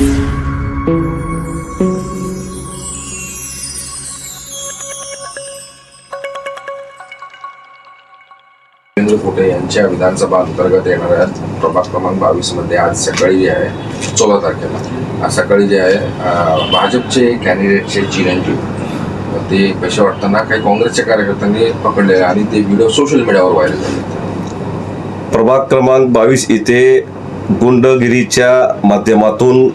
फुटे यांच्या विधानसभा अंतर्गत येणाऱ्या प्रभाग क्रमांक बावीसमध्ये आज सकाळी जे आहे सोळा तारखेला. आज सकाळी जे आहे भाजपचे कॅन्डिडेटचे चिरंजीव ते पैसे वाटताना काही काँग्रेसच्या कार्यकर्त्यांनी पकडले आणि ते व्हिडिओ सोशल मीडियावर व्हायरल झाले. प्रभाग क्रमांक बावीस इथे गुंडगिरीच्या माध्यमातून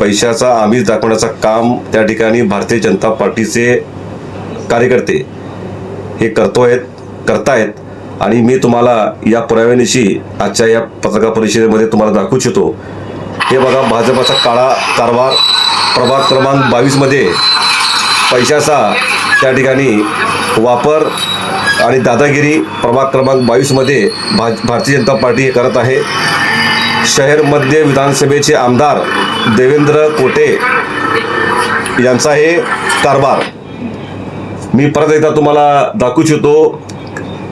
पैशाचा आमिष दाखवण्याचं काम त्या ठिकाणी भारतीय जनता पार्टीचे कार्यकर्ते हे करतो आहेत करतायत. आणि मी तुम्हाला या पुराव्यानिशी आजच्या या पत्रकार परिषदेमध्ये तुम्हाला दाखवू इच्छितो. हे बघा भाजपाचा काळा कारभार प्रभाग क्रमांक बावीसमध्ये पैशाचा त्या ठिकाणी वापर आणि दादागिरी प्रभाग क्रमांक बावीसमध्ये भा भारतीय जनता पार्टी हे करत आहे. शहर मध्य विधानसभेचे आमदार देवेंद्र कोटे यांचा हे कारभार. मी परत एकदा तुम्हाला दाखवू इच्छितो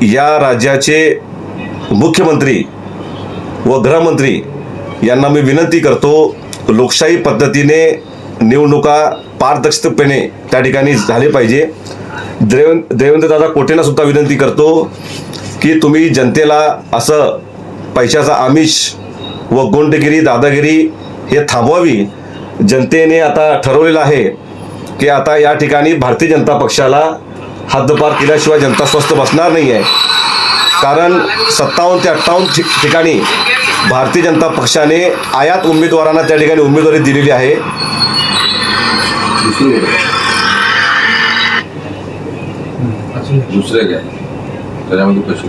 या राज्याचे मुख्यमंत्री व गृहमंत्री यांना मी विनंती करतो लोकशाही पद्धतीने निवडणुका पारदर्शकपणे त्या ठिकाणी झाले पाहिजे. देवें देवेंद्रदादा कोटेंना सुद्धा विनंती करतो की तुम्ही जनतेला असं पैशाचा आमिष व गुंडगिरी दादागिरी हे थांबवावी. जनतेने आता ठरवलेलं आहे की आता या ठिकाणी भारतीय जनता पक्षाला हद्दपार केल्याशिवाय जनता स्वस्थ बसणार नाही आहे कारण सत्तावन्न ते अठ्ठावन्न ठिक ठिकाणी भारतीय जनता पक्षाने आयात उमेदवारांना त्या ठिकाणी उमेदवारी दिलेली आहे. दुसरे काय त्याच्यामध्ये पैसे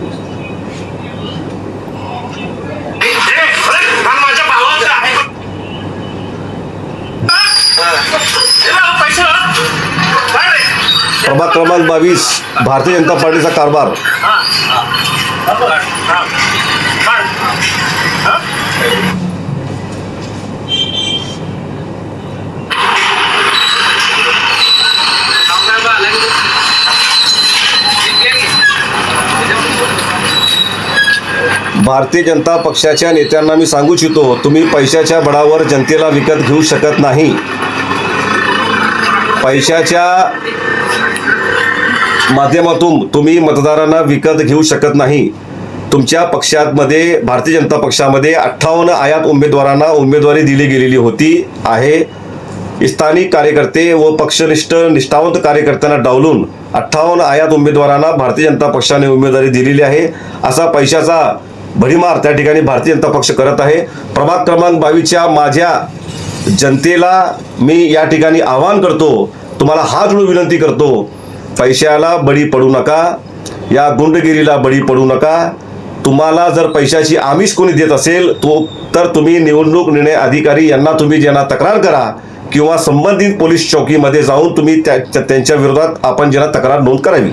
प्रभाग क्रमांक बावीस भारतीय जनता पार्टीचा कारभार. भारतीय जनता पक्षाच्या नेत्यांना मी सांगू इच्छितो तुम्ही पैशाच्या बळावर जनतेला विकत घेऊ शकत नाही. पैशाच्या माध्यमातून तुम्ही मतदारांना विकत घेऊ शकत नाही. तुमच्या पक्षामध्ये भारतीय जनता पक्षामध्ये अठ्ठावन्न आयात उमेदवारांना उमेदवारी दिली गेलेली होती आहे. स्थानिक कार्यकर्ते व पक्षनिष्ठ निष्ठावंत कार्यकर्त्यांना डावलून अठ्ठावन्न आयात उमेदवारांना भारतीय जनता पक्षाने उमेदवारी दिलेली आहे. असा पैशाचा भडीमार त्या ठिकाणी भारतीय जनता पक्ष करत आहे. प्रभाग क्रमांक बावीसच्या माझ्या जनतेला मी या ठिकाणी आवाहन करतो तुम्हाला हात जोडून विनंती करतो पैशाला बळी पडू नका या गुंडगिरीला बळी पडू नका. तुम्हाला जर पैशाची आमिष कोणी देत असेल तो तर तुम्ही निवडणूक निर्णय अधिकारी यांना तुम्ही ज्यांना तक्रार करा किंवा संबंधित पोलीस चौकीमध्ये जाऊन तुम्ही त्या त्या- त्यांच्या विरोधात आपण ज्यांना तक्रार नोंद करावी.